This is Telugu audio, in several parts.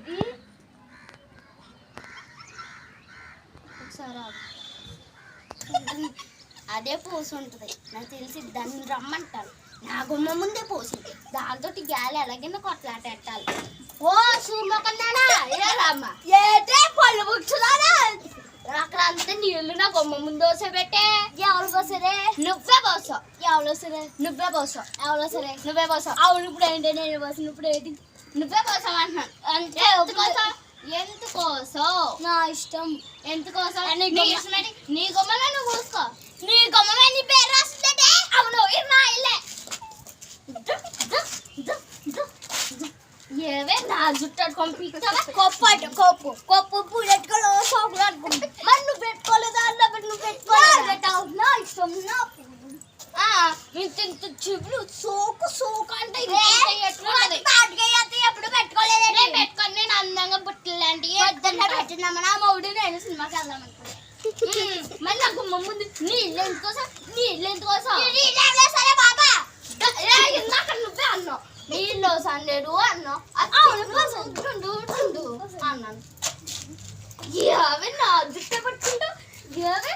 ఇది. ఒకసారి అదే పోసి ఉంటుంది. నాకు తెలిసి దాన్ని రమ్మంటారు. నా గుమ్మ ముందే పోసింది దాంతో గాలి ఎలాగైనా కొట్లాట పెట్టాలి ఓ సూమకన్నానా ఏలమ్మా ఏటే పళ్ళు బుచ్చుదానా అక్కడ అంతా నీళ్ళు నా గుమ్మ ముందు పోసే పెట్టే. ఎవరు పోసరే నువ్వే పోసావు ఎవరు సరే నువ్వే పోసావు ఎవరు సరే నువ్వే పోసావు అవును ఇప్పుడు ఏంటి? నేను పోసిన ఇప్పుడు ఏంటి? నువ్వే అంటున్నాను అంటే ఎందుకోసం? ఎందుకోసం నా ఇష్టం ఎందుకోసం నీ? నీ గుమ్మలో నువ్వు పోసుకో నీ గుమ్మలో నీ పేరు రాస్తుందంటే అవును ఇర్నా ఇల్లే. ఏవే నా జుట్టు అట్టుకొని పీకుతావా కొప్పు అటు కొప్పు. కొప్పు పూడెట్టుకొని సోకులు అట్టుకుంటా మరి నువ్వు పెట్టుకోలేదా? అన్న నువ్వు పెట్టుకోలేదు? నా ఇష్టం నా చెవులు సోకు సోకు అంటే ఎప్పుడు పెట్టుకోలేదు నేను పెట్టుకొని నేను అందంగా బుట్టలు లాంటివి పెట్టినామా నా మౌడి నేను సినిమాకి వెళ్దాం మరి నాకు ముందు నీళ్ళు ఎందుకోసం నీళ్ళు ఎందుకోసం సరే బాబా? ఇందాక నువ్వే అన్నావు. నీళ్ళు సండేడు అన్నావు. అవును అన్నాను. ఏవే నా జుట్టు పట్టుకుంటూ ఏవే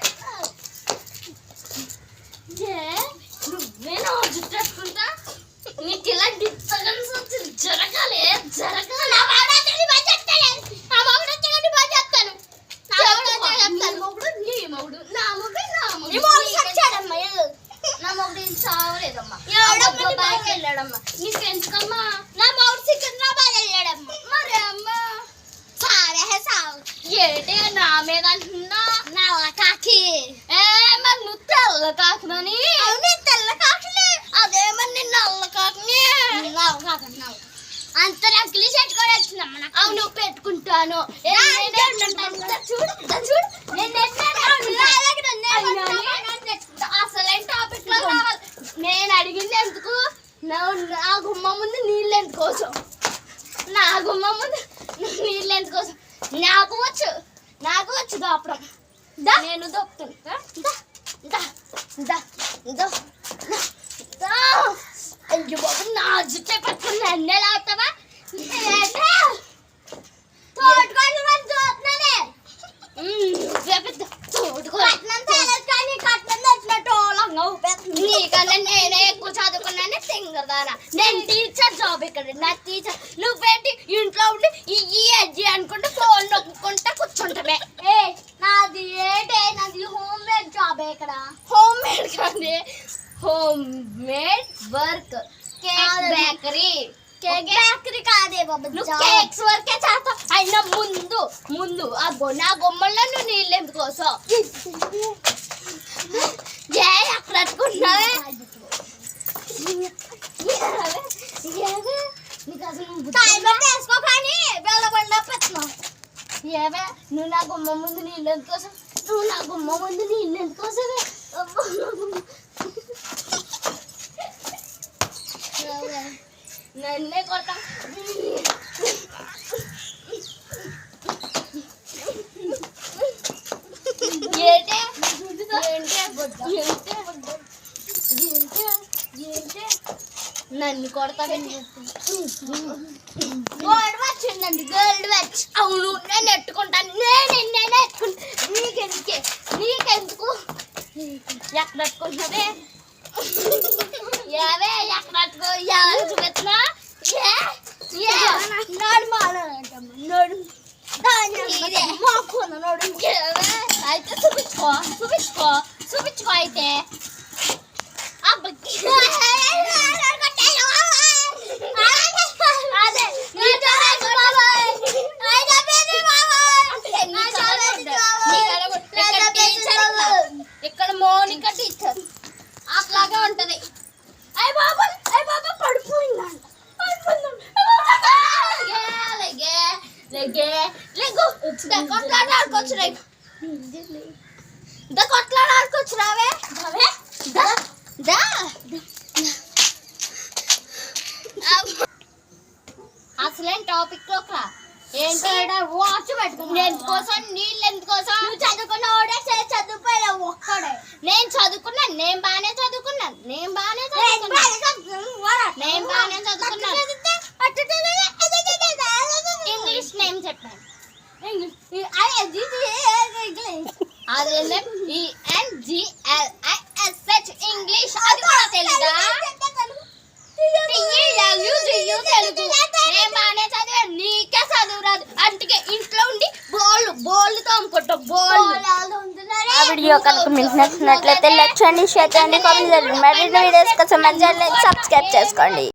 ఏ నువ్వే నా జుట్టు పట్టుకుంటా? నీకు ఇలా డిస్టర్బెన్స్ వచ్చి జరగాలి జరగాలి? నా మొగుడు వచ్చి బాగా చెప్తాను. నీ వెళ్ళాడమ్మా. మొగుడు సికింద్రాబాద్ వెళ్ళాడమ్మా. మరి అమ్మా. సారే సావు ఏంటి నా మీద అంటున్నా? నా కాకి. నువ్వు తెల్ల కాకునని? అవునే తెల్ల కాకులే అదే మరి నేను నల్ల కాకుని నల్ల. కాకు అంత నకిలీ షర్ట్ కూడా వచ్చిందమ్మా నాకు. అవును పెట్టుకుంటాను. చూడు చూడు నేను అసలేం టాపిక్లో రావాలి నేను అడిగింది ఎందుకు? నా గుమ్మ ముందు నీళ్ళు ఎందుకోసం? నా గుమ్మ ముందు నీళ్ళు ఎందుకోసం? నాకు వచ్చు. నాకు వచ్చు దాపడం. నేను దొప్పుతాను దా దా దా దా దా అయ్యో బాబు నా జుట్టే పట్టుకుని నన్నే లాగుతావా తోడుకొని నీకన్నా నేనే ఎక్కువ చదువుకున్నానే తింగదానా నేను టీచర్ జాబ్ ఇక్కడ నా టీచర్ నువ్వేంటి ఇంట్లో ఉండి ఈ అజ్జి అనుకుంటే ఫోన్ నొక్కుంటా కూర్చుంటామే ఏ నాది ఏంటే నాది హోమ్ మేడ్ హోమ్ కాదు home made work. Cake bakery. Cake bakery కాదే బాబు నువ్వు కేక్స్ వరకే చేస్తావు. అయినా ముందు ముందు ఆ గొ- నా గుమ్మల్లో నువ్వు నీళ్ళు ఎందుకోసం ఏ అక్కడ ఏవే? నువ్వు నా గుమ్మ ముందు నీళ్ళు ఎందుకోసం నువ్వు నా గుమ్మ ముందు నీళ్ళు ఎందుకోసమే అబ్బా, నా గుమ్మ. నన్నే కొట్ట ఏంటే ఏంటే ఏంటే ఏంటే ఏంటే నన్ను కొడతాడని గోల్డ్ వాచ్ ఉందండి గోల్డ్ వాచ్ అవును నేను ఎట్టుకుంటాను నేను నేను ఎట్టుకుంటాను నీకెందుకే? నీకెందుకు? ఎక్కడ ఎట్టుకుంటున్నావే ఏవే ఎక్కడ ఎట్టుకో ఎవరు ఏ? నడు మాలంటమ్మ అయితే చూపించుకో చూపించుకో చూపించుకో అయితే అబ్బకి అదే నీ చాలేదు బాబాయ్ అయితే బేబీ బాబాయ్ నీ చాలేదు ఇక్కడ టీచర్ ఇక్కడ మోనిక టీచర్ అట్లాగే ఉంటది అయ్య బాబా అయ్య బాబా పడిపోయిందంట లెగే లెగే లెగు రేపు దా కొట్లాడాడుకోవచ్చు రావే రావే. దా. దా. అసలేం టాపిక్ లోక? ఏంటి వాచ్ పెట్టుకుని ఎందుకోసం నీళ్ళు ఎందుకోసం? నువ్వు చదువుకున్న ఓడే చదువుకోలే ఒక్కడే. నేను చదువుకున్నా చదువుకున్నాను నేను బాగానే చదువుకున్నాను నేను బాగానే చదువుకున్నాను వీడియో కనుక మీకు నచ్చినట్లయితే లైక్ చేయండి షేర్ చేయండి కామెంట్ చేయండి. మరిన్ని వీడియోస్ కోసం మంచి సబ్స్క్రైబ్ చేసుకోండి.